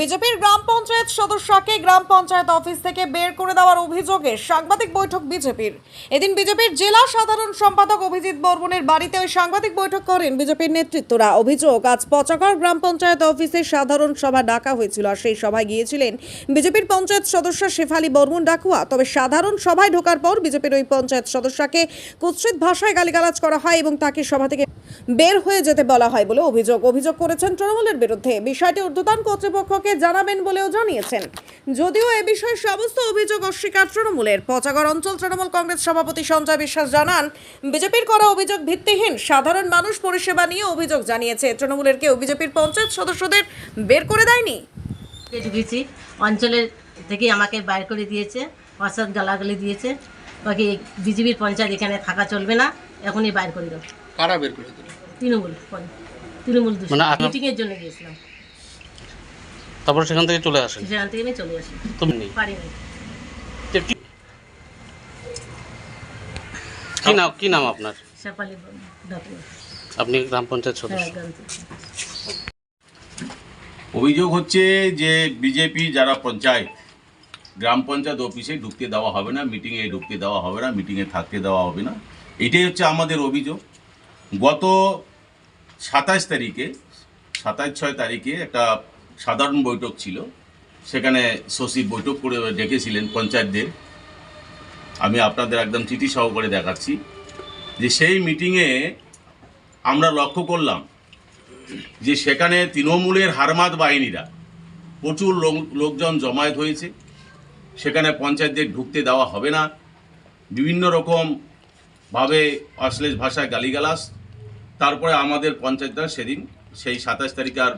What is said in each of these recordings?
বিজেপির গ্রাম পঞ্চায়েত সদস্যকে গ্রাম পঞ্চায়েত অফিস থেকে বের করে দেওয়ার অভিযোগে সাংবাদিক বৈঠক বিজেপির। এদিন বিজেপির জেলা সাধারণ সম্পাদক অভিজিৎ বর্মনের বাড়িতে ওই সাংবাদিক বৈঠক করেন বিজেপির নেতৃত্বরা। অভিযোগ, আজ পচাগড় গ্রাম পঞ্চায়েত অফিসে সাধারণ সভা ডাকা হয়েছিল আর সেই সভায় গিয়েছিলেন বিজেপির পঞ্চায়েত সদস্য শেফালি বর্মন ডাকুয়া। তবে সাধারণ সভায় ঢোকার পর বিজেপির ওই পঞ্চায়েত সদস্যকে কুৎসিত ভাষায় গালিগালাজ করা হয় এবং তাকে সভা থেকে বের হয়ে যেতে বলা হয় বলে অভিযোগ। অভিযোগ করেছেন তৃণমূলের বিরুদ্ধে। বিষয়টি ঊর্ধ্বতন কর্তৃপক্ষকে জানাবেন বলেও জানিয়েছেন। যদিও এ বিষয়ে সমস্ত অভিযোগ অস্বীকার তৃণমূলের পচাগড় অঞ্চল তৃণমূল কংগ্রেস সভাপতি সঞ্জয় বিশ্বাস জানান বিজেপির করা অভিযোগ ভিত্তিহীন। সাধারণ মানুষ পরিষেবা নিয়ে অভিযোগ জানিয়েছে। তৃণমূলের কেউ বিজেপির পঞ্চায়েত সদস্যদের বের করে দেয়নি। ঢুকেছি? অঞ্চলের থেকে আমাকে বাইর করে দিয়েছে অসৎ গালাগালি দিয়েছে। বাকি বিজেপির পঞ্চায়েত এখানে থাকা চলবে না এখনই বাইর করে দাও। কারা বের করে দিল? তৃণমূল তৃণমূল মানে মিটিংয়ের জন্য গিয়েছিলাম। তারপর সেখান থেকে চলে আসেন। সেখান থেকে আমি চলে আসি। তুমি পারি নাই। কি- কি নাম কি নাম আপনার? আপনি গ্রাম পঞ্চায়েত হ্যাঁ সদস্য অভিযোগ হচ্ছে যে বিজেপি যারা পঞ্চায়েত গ্রাম পঞ্চায়েত অফিসে ঢুকতে দেওয়া হবে না মিটিংয়ে ঢুকতে দেওয়া হবে না মিটিংয়ে থাকতে দেওয়া হবে না। এটাই হচ্ছে আমাদের অভিযোগ। গত সাতাশ তারিখে সাতাশ ছয় তারিখে একটা সাধারণ বৈঠক ছিল। সেখানে সচিব বৈঠক করে ডেকেছিলেন পঞ্চায়েতদের। আমি আপনাদের একদম চিঠি সহকারে দেখাচ্ছি যে সেই মিটিংয়ে আমরা লক্ষ্য করলাম যে সেখানে তৃণমূলের হারমাত বাহিনীরা প্রচুর লোক- লোকজন জমায়েত হয়েছে। সেখানে পঞ্চায়েতদের ঢুকতে দেওয়া হবে না। বিভিন্ন রকম ভাবে অশ্লীল ভাষায় গালিগালাস তারপরে আমাদের পঞ্চায়েতরা সেদিন, সেই সাতাশ তারিখ আর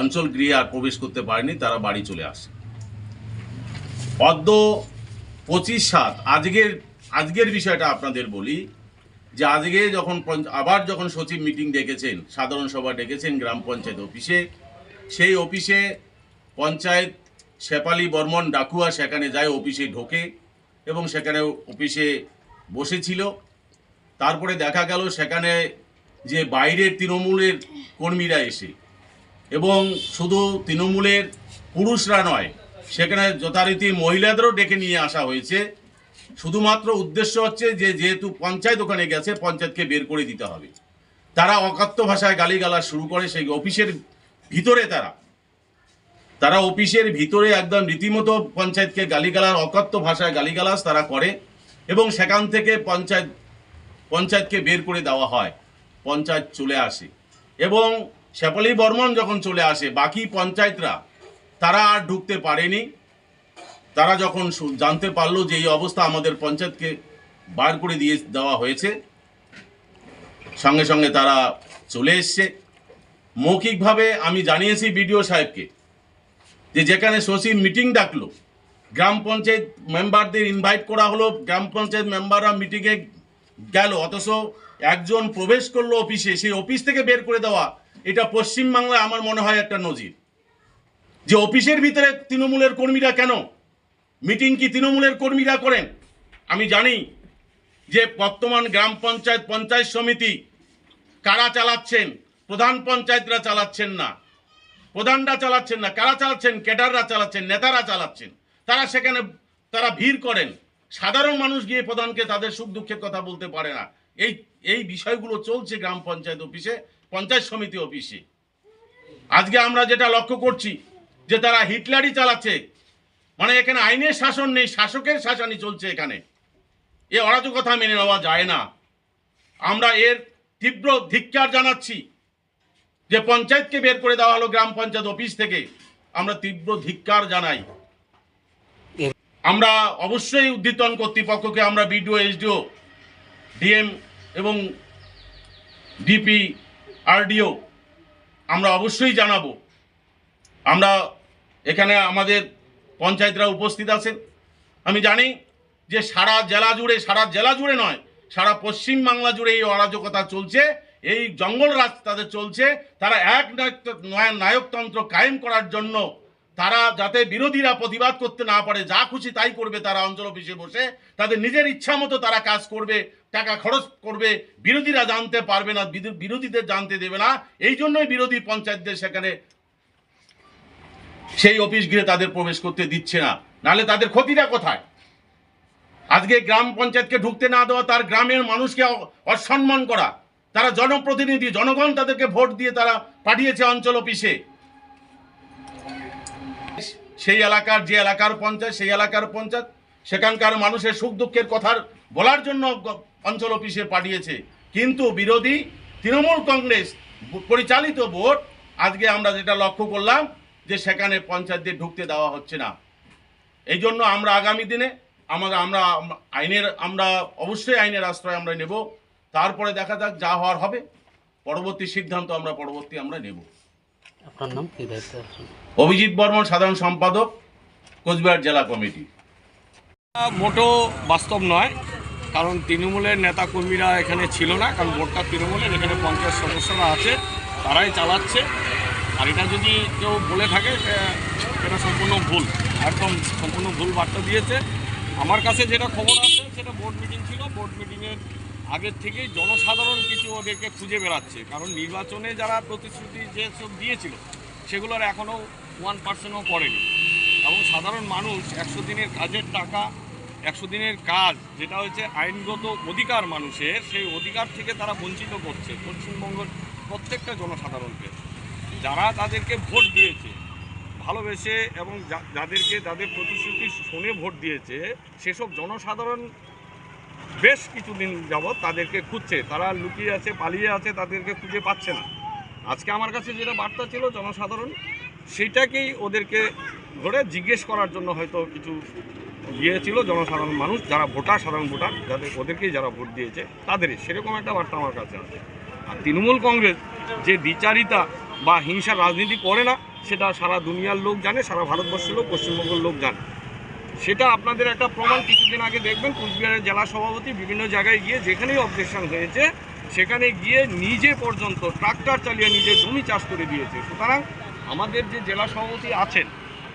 অঞ্চল গৃহে আর প্রবেশ করতে পারেনি, তারা বাড়ি চলে আসে। অদ্য পঁচিশ সাত, আজকের আজকের বিষয়টা আপনাদের বলি, যে আজকে যখন আবার যখন সচিব মিটিং ডেকেছেন, সাধারণ সভা ডেকেছেন গ্রাম পঞ্চায়েত অফিসে, সেই অফিসে পঞ্চায়েত শেপালি বর্মন ডাকুয়া সেখানে যায়, অফিসে ঢোকে এবং সেখানে অফিসে বসেছিল। তারপরে দেখা গেল সেখানে যে বাইরের তৃণমূলের কর্মীরা এসে এবং শুধু তৃণমূলের পুরুষরা নয়, সেখানে যথারীতি মহিলাদেরও ডেকে নিয়ে আসা হয়েছে। শুধুমাত্র উদ্দেশ্য হচ্ছে যে যেহেতু পঞ্চায়েত ওখানে গেছে, পঞ্চায়েতকে বের করে দিতে হবে। তারা অকাত্য ভাষায় গালিগালা শুরু করে সেই অফিসের ভিতরে তারা। তারা অফিসের ভিতরে একদম রীতিমতো পঞ্চায়েতকে গালিগালার অকাত্য ভাষায় গালিগালাজ তারা করে এবং সেখান থেকে পঞ্চায়েত, পঞ্চায়েতকে বের করে দেওয়া হয়। পঞ্চায়েত চলে আসে। এবং শেফালি বর্মন যখন চলে আসে, বাকি পঞ্চায়েতরা, তারা আর ঢুকতে পারেনি। তারা যখন জানতে পারল যে এই অবস্থা আমাদের পঞ্চায়েতকে বার করে দিয়ে দেওয়া হয়েছে, সঙ্গে সঙ্গে তারা চলে এসছে। মৌখিকভাবে আমি জানিয়েছি বিডিও সাহেবকে যে যেখানে সচিব মিটিং ডাকলো, গ্রাম পঞ্চায়েত মেম্বারদের ইনভাইট করা হলো, গ্রাম পঞ্চায়েত মেম্বাররা মিটিংয়ে গেল, অথচ একজন প্রবেশ করল অফিসে, সেই অফিস থেকে বের করে দেওয়া এটা পশ্চিমবাংলায় আমার মনে হয় একটা নজির। যে অফিসের ভিতরে তৃণমূলের কর্মীরা কেন? মিটিং কি তৃণমূলের কর্মীরা করেন? আমি জানি যে বর্তমান গ্রাম পঞ্চায়েত পঞ্চায়েত সমিতি কারা চালাচ্ছেন? প্রধান পঞ্চায়েতরা চালাচ্ছেন না। প্রধানরা চালাচ্ছেন না। কারা চালাচ্ছেন? ক্যাডাররা চালাচ্ছেন, নেতারা চালাচ্ছেন। তারা সেখানে, তারা ভিড় করেন। সাধারণ মানুষ গিয়ে প্রধানকে তাদের সুখ দুঃখের কথা বলতে পারে না। এই এই বিষয়গুলো চলছে গ্রাম পঞ্চায়েত অফিসে। পঞ্চায়েত সমিতি অফিসে। আজকে আমরা যেটা লক্ষ্য করছি যে তারা হিটলারই চালাচ্ছে। মানে এখানে আইনের শাসন নেই, শাসকের শাসনই চলছে এখানে। এ অরাজকতা মেনে নেওয়া যায় না। আমরা এর তীব্র ধিক্কার জানাচ্ছি যে পঞ্চায়েতকে বের করে দেওয়া হলো গ্রাম পঞ্চায়েত অফিস থেকে। আমরা তীব্র ধিক্কার জানাই। আমরা অবশ্যই উদ্যতন কর্তৃপক্ষকে আমরা বিডিও, এসডিও, ডিএম এবং ডিপি আরডিও, আমরা অবশ্যই জানাব। আমরা এখানে আমাদের পঞ্চায়েতরা উপস্থিত আছেন। আমি জানি যে সারা জেলা জুড়ে, সারা জেলা জুড়ে নয়, সারা পশ্চিম বাংলা জুড়ে এই অরাজকতা চলছে, এই জঙ্গল রাজ তাদের চলছে। তারা এক নায়ক- নয়- নায়কতন্ত্র কায়েম করার জন্য তারা যাতে বিরোধীরা প্রতিবাদ করতে না পারে, যা খুশি তাই করবে তারা অঞ্চল অফিসে বসে। তাদের নিজের ইচ্ছা মতো তারা কাজ করবে, টাকা খরচ করবে। বিরোধীরা জানতে পারবে না বিরোধীদের জানতে দেবে না। এই জন্যই বিরোধী পঞ্চায়েতদের সেখানে সেই অফিস গৃহে তাদের প্রবেশ করতে দিচ্ছে না। নালে তাদের ক্ষতিটা কোথায়? আজকে গ্রাম পঞ্চায়েতকে ঢুকতে না দেওয়া, তার গ্রামের মানুষকে অসম্মান করা, তারা জনপ্রতিনিধি, জনগণ তাদেরকে ভোট দিয়ে তারা পাঠিয়েছে অঞ্চল অফিসে। সেই এলাকার যে এলাকার পঞ্চায়েত, সেই এলাকার পঞ্চায়েত, সেখানকার মানুষের সুখ দুঃখের কথার বলার জন্য অঞ্চল অফিসে পাঠিয়েছে। কিন্তু বিরোধী তৃণমূল কংগ্রেস পরিচালিত ভোট, আজকে আমরা যেটা লক্ষ্য করলাম যে সেখানে পঞ্চায়েতদের ঢুকতে দেওয়া হচ্ছে না। এই জন্য আমরা আগামী দিনে আমরা আমরা, আইনের, আমরা অবশ্যই আইনের আশ্রয় আমরা নেব। তারপরে দেখা যাক যা হওয়ার হবে। পরবর্তী সিদ্ধান্ত আমরা, পরবর্তী আমরা নেব। আপনার নাম কি দায়িত্বে অভিজিৎ বর্মন সাধারণ সম্পাদক কোচবিহার জেলা কমিটি। মোটো বাস্তব নয় কারণ তৃণমূলের নেতাকর্মীরা এখানে ছিল না কারণ ভোটটা তৃণমূলের এখানে পঞ্চায়েত সদস্যরা আছে তারাই চালাচ্ছে। আর এটা যদি কেউ বলে থাকে এটা সম্পূর্ণ ভুল একদম সম্পূর্ণ ভুল বার্তা দিয়েছে। আমার কাছে যেটা খবর আছে সেটা বোর্ড মিটিং ছিল বোর্ড মিটিংয়ের আগের থেকেই জনসাধারণ কিছু ওদেরকে খুঁজে বেড়াচ্ছে। কারণ নির্বাচনে যারা প্রতিশ্রুতি যেসব দিয়েছিল, সেগুলোর এখনও ওয়ান পার্সেন্টও পড়েনি। এবং সাধারণ মানুষ একশো দিনের কাজের টাকা, একশো দিনের কাজ, যেটা হচ্ছে আইনগত অধিকার মানুষের, সেই অধিকার থেকে তারা বঞ্চিত করছে পশ্চিমবঙ্গের প্রত্যেকটা জনসাধারণকে। যারা তাদেরকে ভোট দিয়েছে, ভালোবেসে এবং যাদেরকে তাদের প্রতিশ্রুতি শুনে ভোট দিয়েছে, সেসব জনসাধারণ বেশ কিছুদিন যাবৎ তাদেরকে খুঁজছে। তারা লুকিয়ে আছে, পালিয়ে আছে, তাদেরকে খুঁজে পাচ্ছে না। আজকে আমার কাছে যেটা বার্তা ছিল জনসাধারণ সেইটাকেই ওদেরকে ধরে জিজ্ঞেস করার জন্য হয়তো কিছু গিয়েছিল জনসাধারণ মানুষ, যারা ভোটার, সাধারণ ভোটার, যাদের ওদেরকেই যারা ভোট দিয়েছে, তাদেরই। সেরকম একটা বার্তা আমার কাছে আছে। আর তৃণমূল কংগ্রেস যে দ্বিচারিতা বা হিংসার রাজনীতি করে না, সেটা সারা দুনিয়ার লোক জানে, সারা ভারতবর্ষের লোক, পশ্চিমবঙ্গের লোক জানে। সেটা আপনাদের একটা প্রমাণ। কিছুদিন আগে দেখবেন কুচবিহারের জেলা সভাপতি বিভিন্ন জায়গায় গিয়ে যেখানেই অবজেকশন হয়েছে, সেখানে গিয়ে নিজে পর্যন্ত ট্রাক্টর চালিয়ে নিজে জমি চাষ করে দিয়েছে। সুতরাং আমাদের যে জেলা সভাপতি আছেন,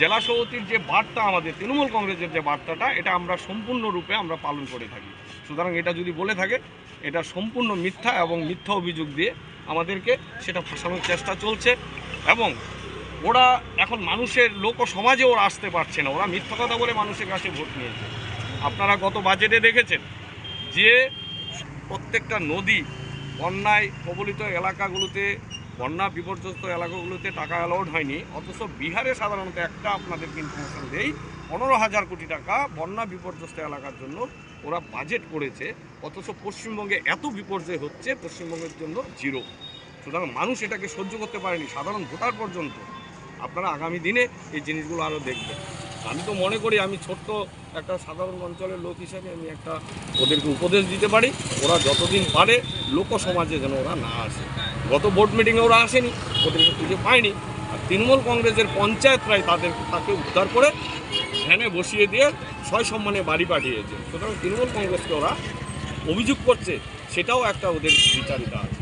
জেলা সভাপতির যে বার্তা আমাদের, তৃণমূল কংগ্রেসের যে বার্তাটা, এটা আমরা সম্পূর্ণরূপে আমরা পালন করে থাকি। সুতরাং এটা যদি বলে থাকে, এটা সম্পূর্ণ মিথ্যা এবং মিথ্যা অভিযোগ দিয়ে আমাদেরকে সেটা ফাঁসানোর চেষ্টা চলছে এবং ওরা এখন মানুষের লোক সমাজে ওরা আসতে পারছে না। ওরা মিথ্যা কথা বলে মানুষের কাছে ভোট নিয়েছে। আপনারা গত বাজেটে দেখেছেন যে প্রত্যেকটা নদী বন্যায় কবলিত এলাকাগুলোতে, বন্যা বিপর্যস্ত এলাকাগুলোতে টাকা অ্যালাউড হয়নি। অথচ বিহারে সাধারণত একটা আপনাদেরকে ইনফরমেশন দেই, পনেরো হাজার কোটি টাকা বন্যা বিপর্যস্ত এলাকার জন্য ওরা বাজেট করেছে, অথচ পশ্চিমবঙ্গে এত বিপর্যয় হচ্ছে, পশ্চিমবঙ্গের জন্য জিরো সুতরাং মানুষ এটাকে সহ্য করতে পারেনি। সাধারণ ভোটার পর্যন্ত আপনারা আগামী দিনে এই জিনিসগুলো আরও দেখবেন। আমি তো মনে করি আমি ছোট্ট একটা সাধারণ অঞ্চলের লোক হিসাবে আমি একটা ওদেরকে উপদেশ দিতে পারি, ওরা যতদিন পারে লোক সমাজে যেন ওরা না আসে। গত বোর্ড মিটিংয়ে ওরা আসেনি, ওদেরকে খুঁজে পায়নি। আর তৃণমূল কংগ্রেসের পঞ্চায়েত পঞ্চায়েতরাই তাদের তাকে উদ্ধার করে ভ্যানে বসিয়ে দিয়ে ছয় সম্মানে বাড়ি পাঠিয়েছে। সুতরাং তৃণমূল কংগ্রেসকে ওরা অভিযোগ করছে, সেটাও একটা ওদের বিচারিতা আছে।